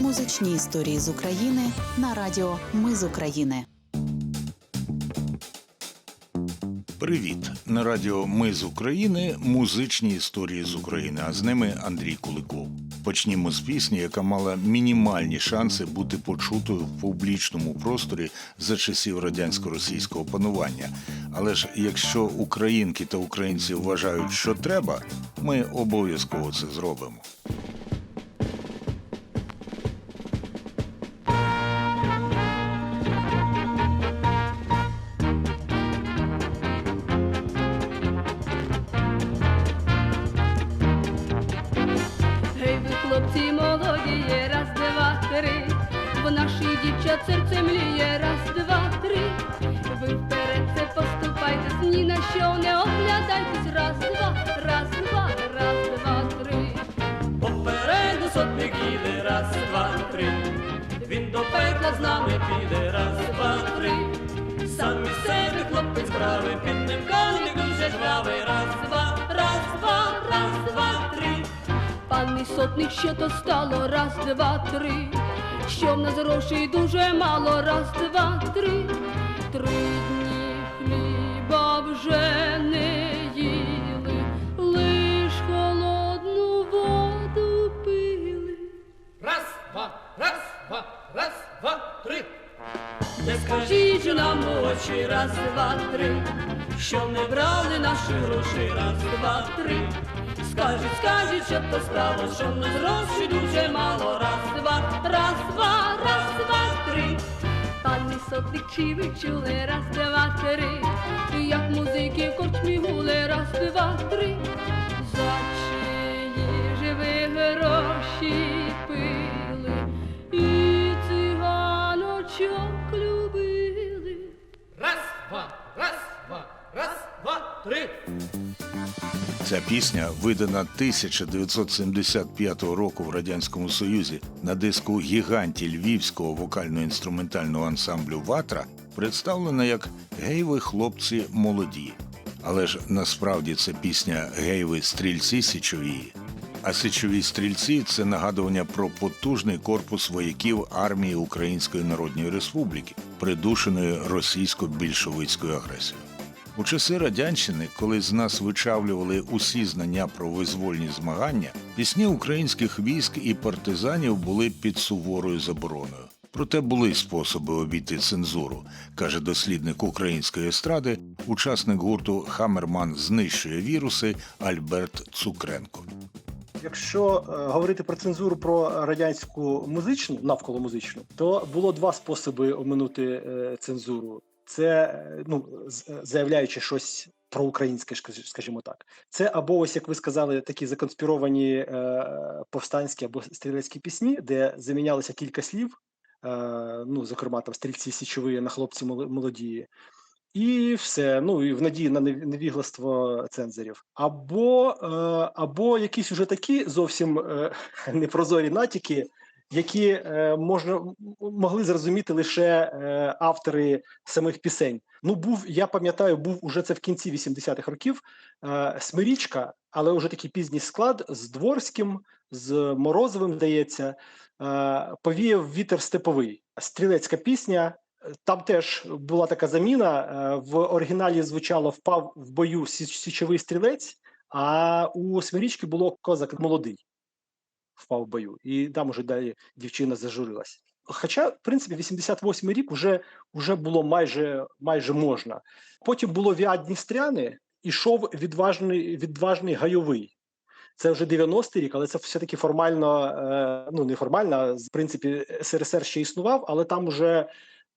Музичні історії з України на радіо Ми з України. Привіт! На радіо Ми з України музичні історії з України, а з ними Андрій Куликов. Почнімо з пісні, яка мала мінімальні шанси бути почутою в публічному просторі за часів радянсько-російського панування. Але ж якщо українки та українці вважають, що треба, ми обов'язково це зробимо. В нашій дівчат серце мліє, раз, два, три. Ви вперед це поступайтесь, ні на що не оглядайтесь, раз, два, раз, два, раз, два, три. Попереду сотник їде, раз, два, три. Він до пекла з нами піде, раз, два, три. Сам себе хлопець правий, під ним коник дуже жвавий, раз, два, раз, два, раз, два, три. Пан сотник, що то стало, раз, два, три. Що в нас грошей дуже мало, раз, два, три. Три дні хліба вже не їли, лиш холодну воду пили. Раз, два, раз, два, раз, два, три. Не скажіть нам очі, раз, два, три, що не брали наші гроші, раз, два, три. Скажіть, скажіть, що то стало, що нас гроші дуже мало, раз, два, раз, два, раз, два, три. Пан мій сотник, ви чули, раз, два, три. Як музики в корчмі гули, раз, два, три. Пісня, видана 1975 року в радянському Союзі на диску гіганті львівського вокально-інструментального ансамблю Ватра, представлена як Гей ви хлопці молоді. Але ж насправді це пісня Гей ви стрільці січовії. А січові стрільці це нагадування про потужний корпус вояків армії Української Народної Республіки, придушеної російсько-більшовицькою агресією. У часи радянщини, коли з нас вичавлювали усі знання про визвольні змагання, пісні українських військ і партизанів були під суворою забороною. Проте були способи обійти цензуру, каже дослідник української естради, учасник гурту Хамерман знищує віруси Альберт Цукренко. Якщо е, говорити про цензуру про радянську музичну, навколо музичну, то було два способи оминути е, цензуру. Це е, ну заявляючи щось про українське, скажімо так. Це або ось як ви сказали, такі законспіровані е, повстанські або стрілецькі пісні, де замінялося кілька слів. Е, ну, зокрема, там стрільці січові на хлопці мол- молоді. І все, ну і в надії на невігластво цензорів. Або, е, або якісь уже такі зовсім е, непрозорі натяки, які е, можна могли зрозуміти лише е, автори самих пісень. Ну, був, я пам'ятаю, був уже це в кінці 80-х років. Е, Смирічка, але вже такий пізній склад з Дворським, з Морозовим, здається, повіяв вітер степовий. Стрілецька пісня. Там теж була така заміна. В оригіналі звучало впав в бою січовий стрілець, а у Смирічки було козак молодий. Впав в бою. І там уже далі дівчина зажурилась. Хоча, в принципі, 88-й рік вже, вже було майже, майже можна. Потім було Віадністряни, ішов відважний, відважний гайовий. Це вже 90-й рік, але це все-таки формально, е, ну не формально, в принципі, СРСР ще існував, але там вже,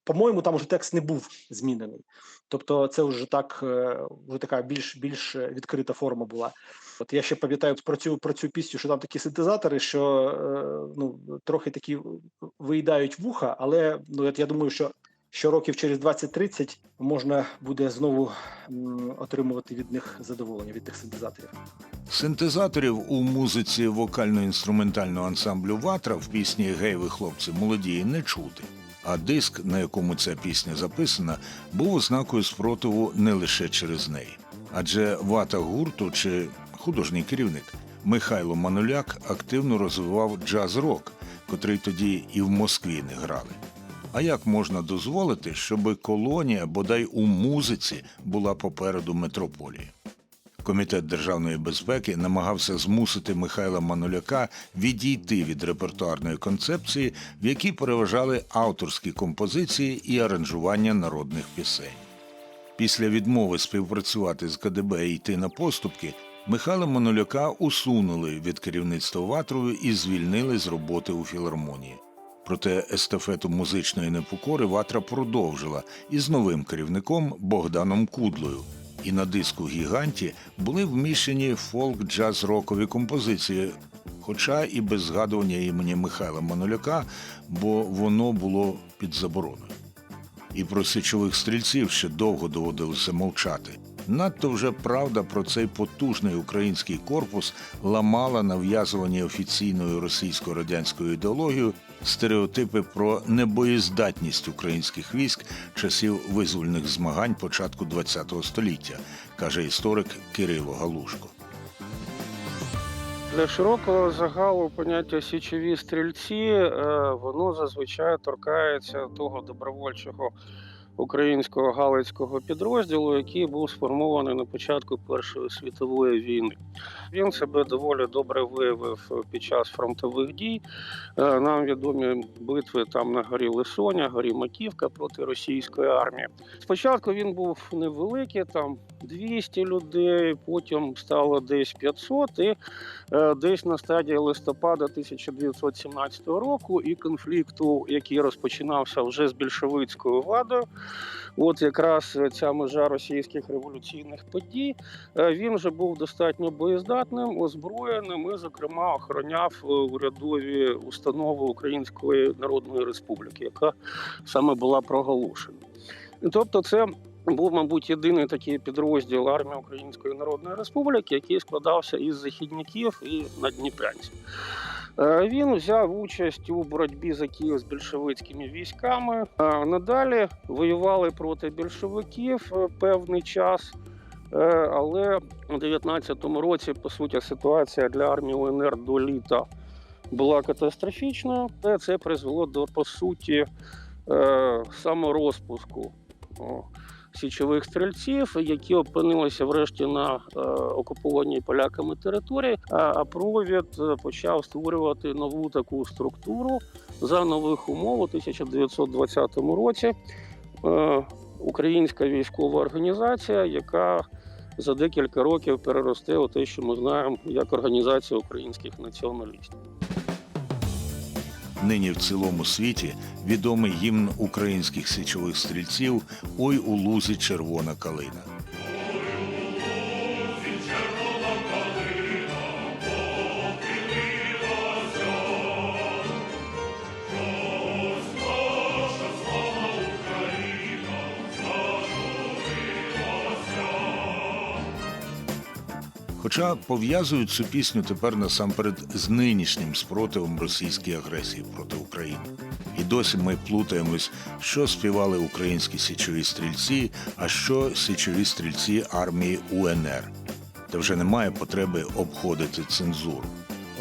по-моєму, там вже текст не був змінений. Тобто, це вже так, е, вже така більш більш відкрита форма була. От я ще пам'ятаю про цю про цю пісню, що там такі синтезатори, що е, ну трохи такі виїдають вуха, але ну от я думаю, що що років через 20-30 можна буде знову отримувати від них задоволення від тих синтезаторів. Синтезаторів у музиці вокально-інструментального ансамблю Ватра в пісні Гей ви хлопці молоді не чути. А диск, на якому ця пісня записана, був ознакою спротиву не лише через неї. Адже вата гурту чи художній керівник Михайло Мануляк активно розвивав джаз-рок, котрий тоді і в Москві не грали. А як можна дозволити, щоб колонія бодай у музиці була попереду метрополії? Комітет державної безпеки намагався змусити Михайла Мануляка відійти від репертуарної концепції, в якій переважали авторські композиції і аранжування народних пісень. Після відмови співпрацювати з КДБ і йти на поступки, Михайла Мануляка усунули від керівництва ватрою і звільнили з роботи у філармонії. Проте естафету музичної непокори ватра продовжила із новим керівником Богданом Кудлою. І на диску Гіганті були вміщені фолк-джаз-рокові композиції, хоча і без згадування імені Михайла Мануляка, бо воно було під забороною. І про січових стрільців ще довго доводилося мовчати. Надто вже правда про цей потужний український корпус ламала нав'язувані офіційною російсько-радянською ідеологією стереотипи про небоєздатність українських військ часів визвольних змагань початку ХХ століття, каже історик Кирило Галушко. Для широкого загалу поняття січові стрільці е, воно зазвичай торкається того добровольчого українського галицького підрозділу, який був сформований на початку Першої світової війни. Він себе доволі добре виявив під час фронтових дій. Е, Нам відомі битви там на горі Лисоня, горі Маківка проти російської армії. Спочатку він був невеликий, там 200 людей, потім стало десь 500, і е, десь на стадії листопада 1917 року і конфлікту, який розпочинався вже з більшовицькою владою. От якраз ця межа російських революційних подій. е, Він вже був достатньо боєздатним, озброєним і, зокрема, охороняв е, урядові установи Української Народної Республіки, яка саме була проголошена. Тобто, це був, мабуть, єдиний такий підрозділ армії Української Народної Республіки, який складався із західників і надніпрянців. Е, Він взяв участь у боротьбі за Київ з більшовицькими військами. Е, Надалі воювали проти більшовиків е, певний час. Але у 19-му році, по суті, ситуація для армії УНР до літа була катастрофічною. Це призвело до по суті саморозпуску січових стрільців, які опинилися врешті на е, окупованій поляками території. А, провід е, почав створювати нову таку структуру за нових умов у 1920 році. Е, Українська військова організація, яка за декілька років переросте у те, що ми знаємо як організація українських націоналістів. Нині в цілому світі відомий гімн українських січових стрільців Ой у лузі червона калина. Хоча пов'язують цю пісню тепер насамперед з нинішнім спротивом російській агресії проти України. І досі ми плутаємось, що співали українські січові стрільці, а що січові стрільці армії УНР. Та вже немає потреби обходити цензуру.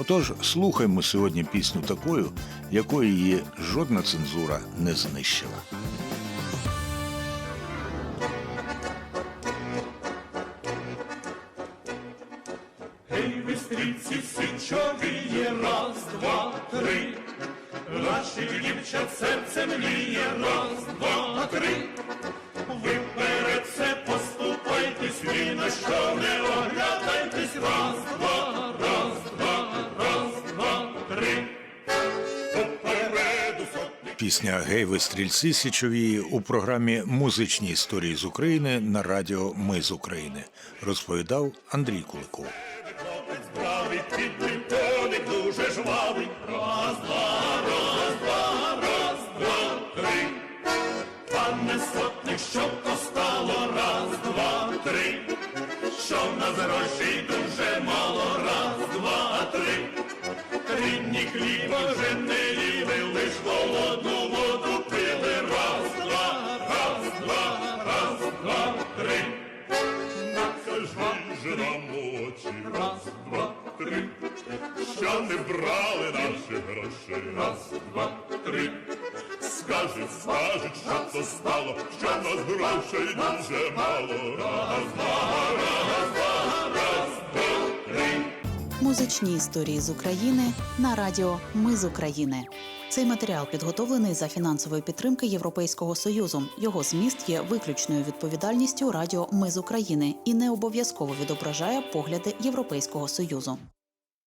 Отож, слухаймо сьогодні пісню такою, якої її жодна цензура не знищила. Ей, ви стрільці січові, раз, два, три. Наших дівчат серце мліє, раз, два, три. Ви перед це поступайтесь, ні на що не оглядайтесь, раз, два, раз, два, раз, два, три. Пісня Гей ви стрільці січові у програмі Музичні історії з України на радіо Ми з України розповідав Андрій Куликов. Раз, два, три. Скажуть, скажуть, що то стало, що в нас грошей дуже мало. Раз, два, раз, два, раз, два, три. Музичні історії з України на радіо Ми з України. Цей матеріал підготовлений за фінансової підтримки Європейського союзу. Його зміст є виключною відповідальністю Радіо Ми з України і не обов'язково відображає погляди Європейського союзу.